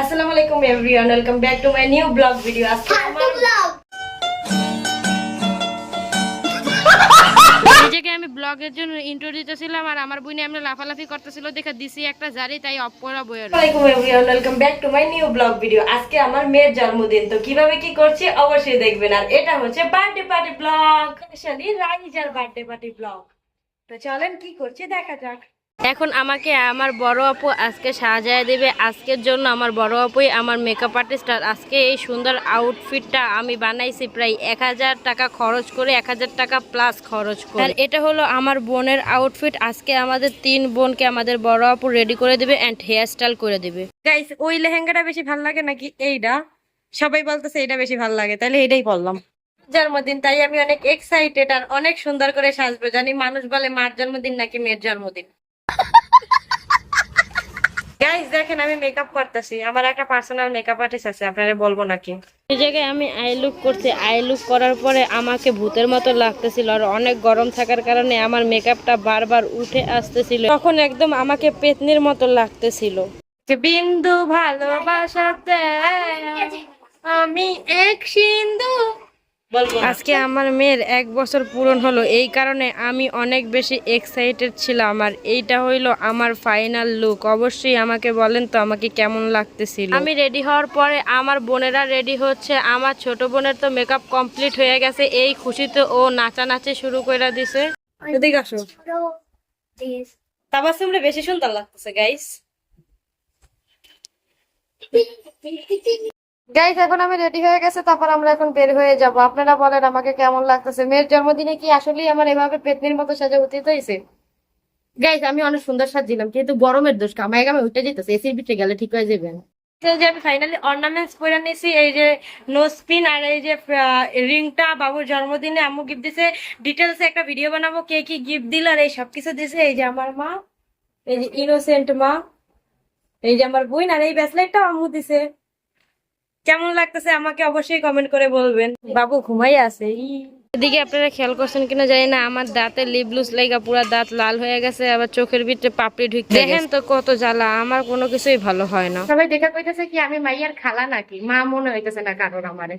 আসসালামু আলাইকুম everyone welcome back to my new blog video আজকে নিজেকে আমি ব্লগের জন্য ইন্ট্রো দিতেছিলাম আর আমার বোনে আমরা লাফালাফি করতেছিল দেখে দিছি একটা জারি তাই অফ করা বইয়ের। আসসালামাইকুম everyone welcome back to my new blog video আজকে আমার মেয়ের জন্মদিন তো কীভাবে কি করছি অবশ্যই দেখবেন। আর এটা হচ্ছে বার্থডে পার্টি ব্লগ স্পেশালি রাইজার বার্থডে পার্টি ব্লগ তো চলেন কি করছি দেখা যাক। এখন আমাকে আমার বড় আপু আজকে সাজায় দেবে। আজকের জন্য আমার বড় আপুই আমার মেকআপ আর্টিস্ট আর আজকে এই সুন্দর আউটফিটটা আমি বানাইছি প্রায় এক হাজার টাকা খরচ করে, এক হাজার টাকা প্লাস খরচ করে। আর এটা হলো আমার বোনের আউটফিট আজকে আমাদের তিন বোনকে আমাদের বড় আপু রেডি করে দেবে অ্যান্ড হেয়ার স্টাইল করে দেবে। গাইস ওই লেহেঙ্গাটা বেশি ভালো লাগে নাকি? এইটা সবাই বলতেছে এটা বেশি ভালো লাগে তাহলে এটাই বললাম। জন্মদিন, তাই আমি অনেক এক্সাইটেড আর অনেক সুন্দর করে সাজবো। জানি মানুষ বলে মার জন্মদিন নাকি মেয়ের জন্মদিন। গাইস দেখেন আমি মেকআপ করতেছি। আমার একটা পার্সোনাল মেকআপ আর্টিস্ট আছে আপনারা বলব নাকি? এই জায়গায় আমি আই লুক করছি। আই লুক করার পরে আমাকে ভূতের মতো লাগতেছিল আর অনেক গরম থাকার কারণে আমার মেকআপটা বারবার উঠে আসতেছিল। তখন একদম আমাকে পেতনির মতো লাগতেছিল। বিন্দু ভালোবাসাতে আমি এক সিন্ধু। আজকে আমার মেয়ের এক বছর পূরণ হলো এই কারণে আমি অনেক বেশি এক্সাইটেড ছিলাম আর এইটা হইল আমার ফাইনাল লুক অবশ্যই আমাকে বলেন তো আমাকে কেমন লাগতেছিল। আমি রেডি হওয়ার পরে আমার বোনেরা রেডি হচ্ছে আমার ছোট বোনের তো মেকআপ কমপ্লিট হয়ে গেছে এই খুশিতে ও নাচানাচি শুরু করে দিছে। এদিকে আসো। তাবাসুমরে বেশি সুন্দর লাগতেছে গাইস গাইস এখন আমি রেডি হয়ে গেছে, তারপর আমরা এখন বের হয়ে যাব। আপনারা বলেন আমাকে কেমন লাগতেছে। মেয়ের জন্মদিনে কি আসলেই আমার এভাবে পেতনির মতো সাজা উচিত হয়েছে? গাইস আমি অনেক সুন্দর সাজিলাম কিন্তু গরমের দোষ কামায় গামে উঠে যেতেছে। এসির ভিতরে গেলে ঠিক হয়ে যাবেন যে আমি ফাইনালি অর্নামেন্টস পরে নিয়েছি এই যে নোজ পিন আর এই যে রিংটা বাবুর জন্মদিনে আম্মু গিফট দিছে। ডিটেলস একটা ভিডিও বানাবো, কে কি গিফট দিল আর এই সবকিছু দিছে। এই যে আমার মা, এই যে ইনোসেন্ট মা, এই যে আমার বোন আর এই ব্যাসলাইটটা আম্মু দিছে। কেমন লাগতেছে আমাকে অবশ্যই কমেন্ট করে বলবেন। বাবু ঘুমাই আছে। এদিকে আপনারা খেয়াল করছেন কিনা জানি না আমার দাঁতে লিবলুস লাগা পুরা দাঁত লাল হয়ে গেছে আবার চোখের ভিতরে পাপড়ি ঢুকতে দেখেন তো কত জ্বালা আমার কোনো কিছুই ভালো হয় না। সবাই দেখা কইতেছে কি আমি মাইয়ার খালা নাকি? মা মনে হইতেছে না কারোর আমারে।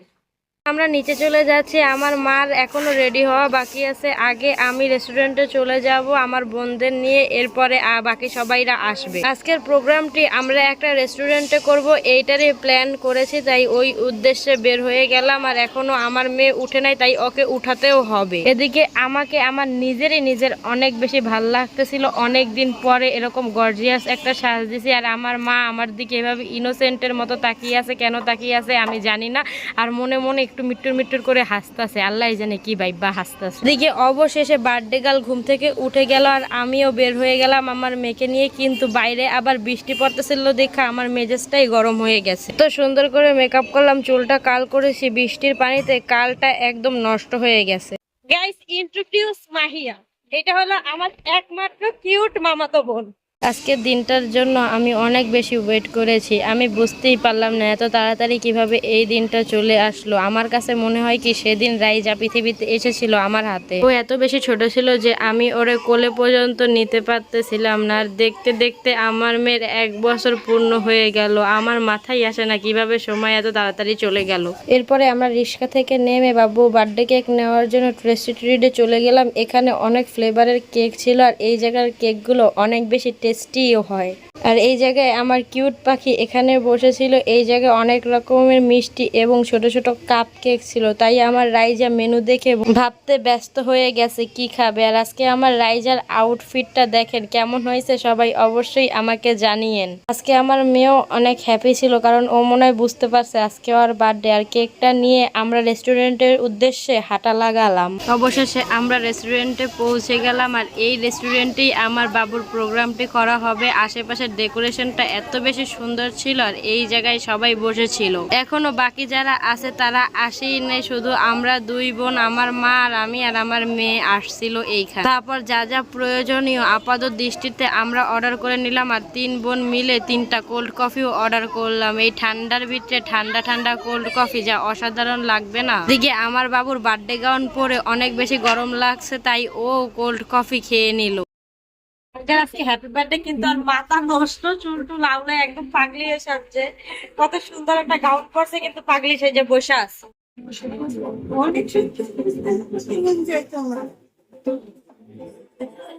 আমরা নিচে চলে যাচ্ছি, আমার মার এখনও রেডি হওয়া বাকি আছে। আগে আমি রেস্টুরেন্টে চলে যাব, আমার বোনদের নিয়ে, এরপরে বাকি সবাইরা আসবে। আজকের প্রোগ্রামটি আমরা একটা রেস্টুরেন্টে করব, এইটারই প্ল্যান করেছি, তাই ওই উদ্দেশ্যে বের হয়ে গেলাম, আর এখনও আমার মেয়ে উঠে নাই, তাই ওকে উঠাতেও হবে। এদিকে আমাকে আমার নিজেরই নিজের অনেক বেশি ভালো লাগতেছিল অনেক দিন পরে এরকম গর্জিয়াস একটা সাজ দিছি, আর আমার মা আমার দিকে এভাবে ইনোসেন্টের মতো তাকিয়ে আছে, কেন তাকিয়ে আছে আমি জানি না, আর মনে মনে একটু মিট্টুর মিট্টুর করে হাসতাছে। আল্লাহ জানে কি বাইবা হাসতাছে। দিকে অবশেষে বার্থডে গাল ঘুম থেকে উঠে গেল আর আমিও বের হয়ে গেলাম আমার মেয়েকে নিয়ে কিন্তু বাইরে আবার বৃষ্টি পড়তেছিল দেখা আমার মেজাজটাই গরম হয়ে গেছে। তো সুন্দর করে মেকআপ করলাম চুলটা কাল করেছি বৃষ্টির পানিতে কালটা একদম নষ্ট হয়ে গেছে। Guys introduce Mahiya. এটা হলো আমার একমাত্র কিউট মামাতো বোন। আজকের দিনটার জন্য আমি অনেক বেশি ওয়েট করেছি। আমি বুঝতেই পারলাম না এত তাড়াতাড়ি কীভাবে এই দিনটা চলে আসলো। আমার কাছে মনে হয় কি সেদিন রাইজা পৃথিবীতে এসেছিল আমার হাতে। ও এত বেশি ছোট ছিল যে আমি ওরে কোলে পর্যন্ত নিতে পারতেছিলাম না। আর দেখতে দেখতে আমার মেয়ের এক বছর পূর্ণ হয়ে গেল। আমার মাথায় আসে না কীভাবে সময় এত তাড়াতাড়ি চলে গেল। এরপরে আমরা রিক্সা থেকে নেমে বাবু বার্থডে কেক নেওয়ার জন্য ট্রেস্টি ট্রেস্টিট্রিডে চলে গেলাম। এখানে অনেক ফ্লেভারের কেক ছিল আর এই জায়গার কেকগুলো অনেক বেশি টেস্টিও হয়। আর এই জায়গায় আমার কিউট পাখি এখানে বসেছিল। এই জায়গায় অনেক রকমের মিষ্টি এবং ছোট ছোট কাপ কেক ছিল। তাই আমার রাইজা মেনু দেখে ভাবতে ব্যস্ত হয়ে গেছে, কি খাবে? আর আজকে আমার রাইজার আউটফিটটা দেখেন, কেমন হয়েছে সবাই অবশ্যই আমাকে জানিয়েন। আজকে আমার মেয়েও অনেক হ্যাপি ছিল, কারণ ও মনে হয় বুঝতে পারছে আজকে ওর বার্থডে আর কেকটা নিয়ে আমরা রেস্টুরেন্টের উদ্দেশ্যে হাঁটা লাগালাম। অবশেষে আমরা রেস্টুরেন্টে পৌঁছে গেলাম, আর এই রেস্টুরেন্টেই আমার বাবুর প্রোগ্রামটি করা হবে। আশেপাশের ডেকোরেশনটা এত বেশি সুন্দর ছিল আর এই জায়গায় সবাই বসেছিল। এখনও বাকি যারা আছে তারা আসেই নেই, শুধু আমরা দুই বোন, আমার মা আর আমি আর আমার মেয়ে আসছিল এইখানে। তারপর যা যা প্রয়োজনীয় আপাত দৃষ্টিতে আমরা অর্ডার করে নিলাম আর তিন বোন মিলে তিনটা কোল্ড কফিও অর্ডার করলাম। এই ঠান্ডার ভিতরে ঠান্ডা ঠান্ডা কোল্ড কফি যা অসাধারণ লাগবে না। দিকে আমার বাবুর বার্থডে গাউন পরে অনেক বেশি গরম লাগছে, তাই ও কোল্ড কফি খেয়ে নিল। আজকে হ্যাপি বার্থডে কিন্তু আর মাথা নষ্ট, চুল টুল আউলে একদম পাগলি হয়ে সাজছে কত সুন্দর একটা গাউন পরছে, কিন্তু পাগলি সেজে বসে আছে। অনেক সুন্দর।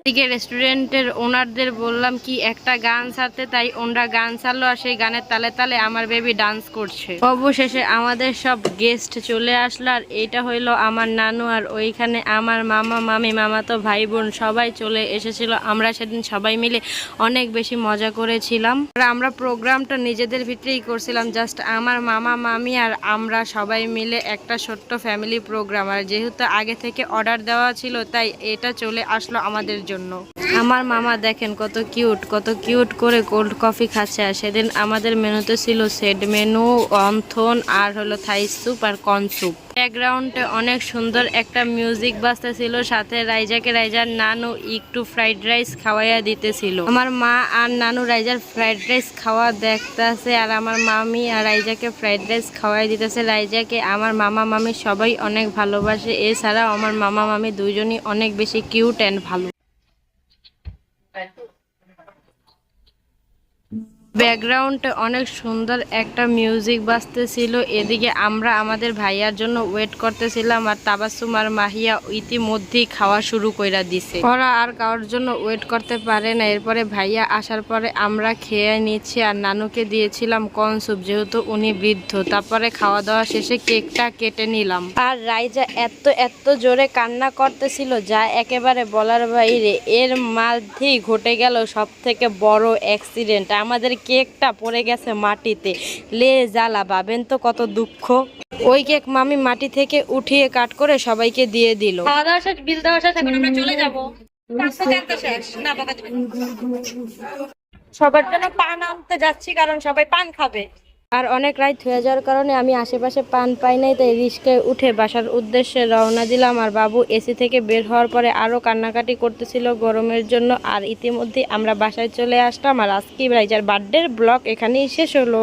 এদিকে রেস্টুরেন্টের ওনারদের বললাম কি, একটা গান ছাড়তে তাই ওনরা গান ছাড়লো আর সেই গানের তালে তালে আমার বেবি ডান্স করছে। অবশেষে আমাদের সব গেস্ট চলে আসলো আর এটা হইল আমার নানু আর ওইখানে আমার মামা, মামি মামা তো ভাই বোন সবাই চলে এসেছিল। আমরা সেদিন সবাই মিলে অনেক বেশি মজা করেছিলাম। আর আমরা প্রোগ্রামটা নিজেদের ভিতরেই করছিলাম জাস্ট আমার মামা, মামি আর আমরা সবাই মিলে একটা ছোট্ট ফ্যামিলি প্রোগ্রাম আর যেহেতু আগে থেকে অর্ডার দেওয়া ছিল, তাই এটা চলে আসলো আমাদের জন্য। আমার মামা দেখেন কত কিউট কত কিউট করে কোল্ড কফি খাচ্ছে। আর সেদিন আমাদের মেনুতে ছিল সেট মেনু, অন্থন আর হলো থাই স্যুপ আর কর্ন স্যুপ। ব্যাকগ্রাউন্ডে অনেক সুন্দর একটা মিউজিক বাজতেছিল সাথে রাইজাকে রাইজার নানু একটু ফ্রাইড রাইস খাওয়াইয়া দিতেছিল। আমার মা আর নানু রাইজার ফ্রাইড রাইস খাওয়া দেখতেছে আর আমার মামি আর রাইজাকে ফ্রাইড রাইস খাওয়াই দিতেছে। রাইজাকে আমার মামা মামি সবাই অনেক ভালোবাসে। এছাড়াও আমার মামা মামি দুইজনই অনেক বেশি কিউট অ্যান্ড ভালো। Aye. ব্যাকগ্রাউন্ডে অনেক সুন্দর, একটা মিউজিক বাজতেছিল। এদিকে আমরা আমাদের ভাইয়ার জন্য ওয়েট করতেছিলাম আর তাবাসুম আর মাহিয়া ইতিমধ্যেই খাওয়া শুরু কইরা দিছে। ওরা আর কারোর জন্য ওয়েট করতে পারে না। এরপরে ভাইয়া আসার পরে আমরা খেয়ে নিচ্ছি আর নানুকে দিয়েছিলাম কর্ন স্যুপ যেহেতু উনি বৃদ্ধ। তারপরে খাওয়া দাওয়া শেষে কেকটা কেটে নিলাম। আর রাইজা এত এত জোরে কান্না করতেছিল যা একেবারে বলার বাইরে। এর মধ্যেই ঘটে গেল সব থেকে বড় অ্যাক্সিডেন্ট আমাদের কেকটা পড়ে গেছে মাটিতে। লে জ্বালা, ভাবেন তো কত দুঃখ। ওই কেক মামি মাটি থেকে উঠিয়ে কাট করে সবাইকে দিয়ে দিল। বিল দেওয়া চলে যাব। সবার জন্য পান আনতে যাচ্ছি, কারণ সবাই পান খাবে। আর অনেক রাত হয়ে যাওয়ার কারণে আমি আশেপাশে পান পাই নাই, তাই রিস্কে উঠে বাসার উদ্দেশ্যে রওনা দিলাম। আর বাবু এসি থেকে বের হওয়ার পরে আরও কান্নাকাটি করতেছিল গরমের জন্য। আর ইতিমধ্যে আমরা বাসায় চলে আসলাম। আর আজকে রাইজার বার্থডের ব্লক এখানেই শেষ হলো।